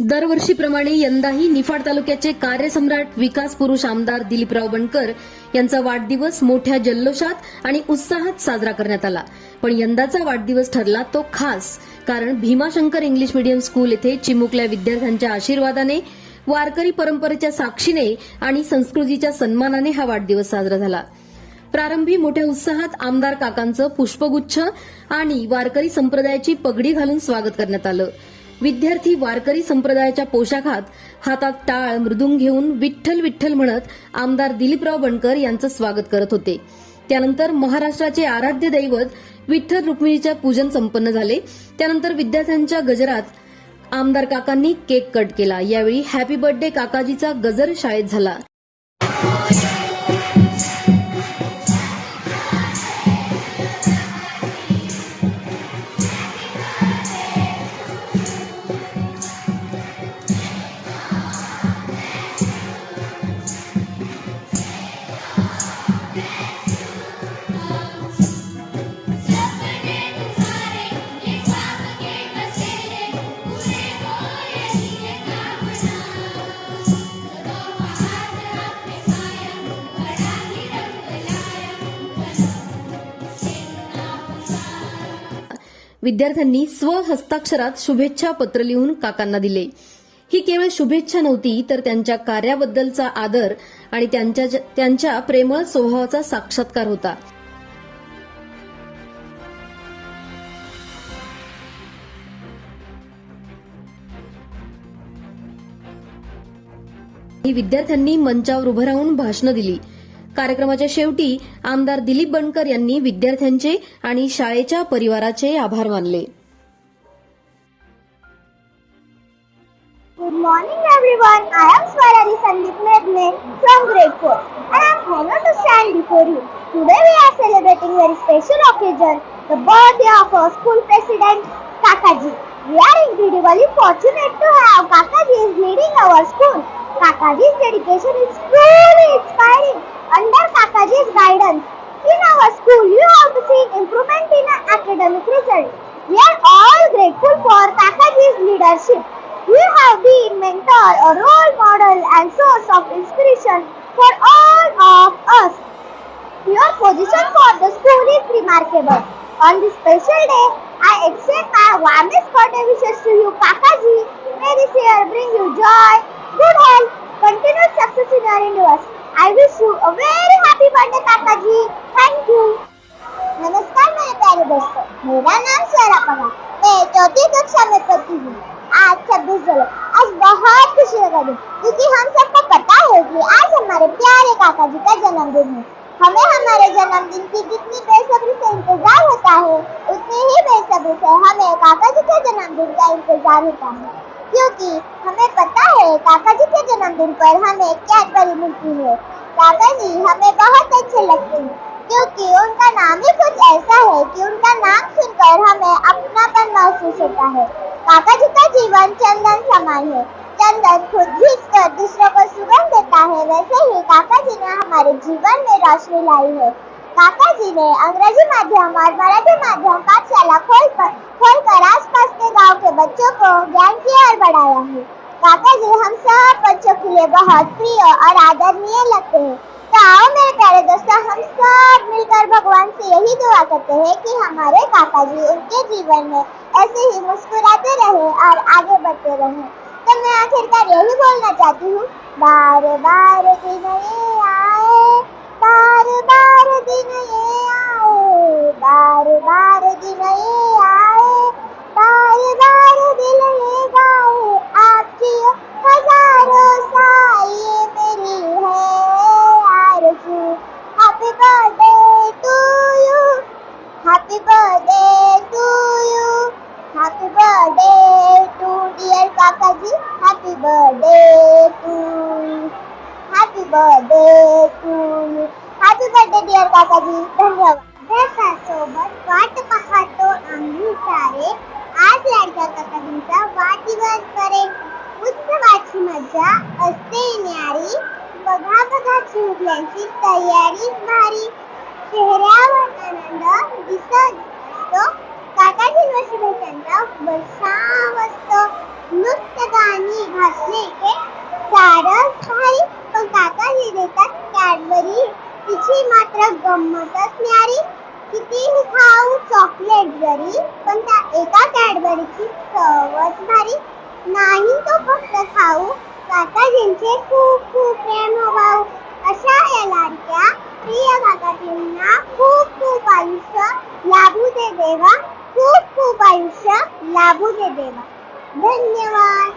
दरवर्षीप्रमाणे यंदाही निफाड तालुक्याचे कार्यसम्राट विकास पुरुष आमदार दिलीपराव बनकर यांचा वाढदिवस मोठ्या जल्लोषात आणि उत्साहात साजरा करण्यात आला. पण यंदाचा वाढदिवस ठरला तो खास कारण भीमाशंकर इंग्लिश मीडियम स्कूल येथे चिमुकल्या विद्यार्थ्यांच्या आशीर्वादाने वारकरी परंपरेच्या साक्षीने आणि संस्कृतीच्या सन्मानाने हा वाढदिवस साजरा झाला. प्रारंभी मोठ्या उत्साहात आमदार काकांचं पुष्पगुच्छ आणि वारकरी संप्रदायाची पगडी घालून स्वागत करण्यात आलं. विद्यार्थी वारकरी संप्रदायाच्या पोशाखात हातात टाळ मृदुंग घेऊन विठ्ठल विठ्ठल म्हणत आमदार दिलीपराव बनकर यांचं स्वागत करत होते. त्यानंतर महाराष्ट्राचे आराध्य दैवत विठ्ठल रुक्मिणीच्या पूजन संपन्न झाले. त्यानंतर विद्यार्थ्यांच्या गजरात आमदार काकांनी केक कट केला. यावेळी हॅपी बर्थडे काकाजीचा गजर शाळेत झाला. विद्यार्थ्यांनी स्वहस्ताक्षरात शुभेच्छा पत्र लिहून काकांना दिले. ही केवळ शुभेच्छा नव्हती तर त्यांच्या कार्याबद्दलचा आदर आणि त्यांच्या त्यांच्या प्रेमळ स्वभावाचा साक्षात्कार होता. ही विद्यार्थ्यांनी मंचावर उभं राहून भाषणं दिली. कार्यक्रमाच्या शेवटी आमदार दिलीप बनकर यांनी विद्यार्थ्यांचे आणि शाळेच्या परिवाराचे आभार मानले Good morning everyone. I am Swarali Sandeep Medne from grade 4 and I am honored to stand before you. Today we are celebrating very special occasion, the birthday of our school president Kakaji. We are incredibly fortunate to have Kakaji is leading our school. Kakaji's dedication is truly inspiring. Under Kakaji's guidance, in our school you have seen improvement in academic results. We are all grateful for Kakaji's leadership. You have been mentor, a role model and source of inspiration for all of us. Your position for the school is remarkable. On this special day, I extend my warmest birthday wishes to you, Kakaji. May this year bring you joy, in your endeavors. I wish you a very happy birthday, Kakaji. Thank you. नमस्कार मेरे प्यारे दोस्तों मेरा नाम स्वरा पगा मैं चौथी कक्षा में पढ़ती हूँ आज छब्बीस जुलाई आज बहुत खुशी का दिन क्योंकि हम सबको पता है कि आज हमारे प्यारे काका जी का जन्मदिन है हमें हमारे जन्मदिन की जितनी बेसब्री से इंतज़ार होता है उतनी ही बेसब्री से हमें काका जी के जन्मदिन का इंतज़ार होता है क्योंकि हमें पता काका जी के जन्मदिन पर हमें कैडबरी मिलती है। काका जी हमें बहुत अच्छे लगते हैं, क्योंकि उनका नाम ही कुछ ऐसा है कि उनका नाम सुनकर हमें अपनापन महसूस होता है। काका जी का जीवन चंदन समान है। चंदन खुद घिस कर दूसरों को सुगंध देता है। वैसे ही काका जी ने हमारे जीवन में रोशनी लाई है। काका जी ने अंग्रेज़ी माध्यम और मराठी माध्यम पाठशाला खोल कर खोल कर आसपास के गाँव के बच्चों को ज्ञान की ओर बढ़ाया है। काका जी हम सब बच्चों के लिए बहुत प्रिय और आदरणीय लगते हैं। तो आओ मेरे प्यारे दोस्तों, हम सब मिलकर भगवान से यही दुआ करते हैं कि हमारे काका जी उनके जीवन में ऐसे ही मुस्कुराते रहे और आगे बढ़ते रहे। तो मैं आखिरकार यही बोलना चाहती हूँ बार बार दिन ये आए बार बार दिन ये बर्थडे धन्यवाद. सोबत वाट पाहतो आम्ही सारे. आज लाडक्या काकाजींचा वाढदिवस करेल उत्सवाची मजा असते न्यारी बघा बघा चिमुकल्यांची तयारी भारी. चेहऱ्यावर आनंद दिसत असतो. काकाजी शुभेच्छांचा बसा असतो. कॅडबरी पण त्या एका कॅडबरीची चवच भारी नाही तो फक्त खाऊ. काकाजींचे खूप खूप प्रेम हो भाऊ. अशा या लाडक्या प्रिय काकाजींना खूप खूप आयुष्य लाभू दे देवा. खूप खूप आयुष्य लाभू दे देवा. धन्यवाद.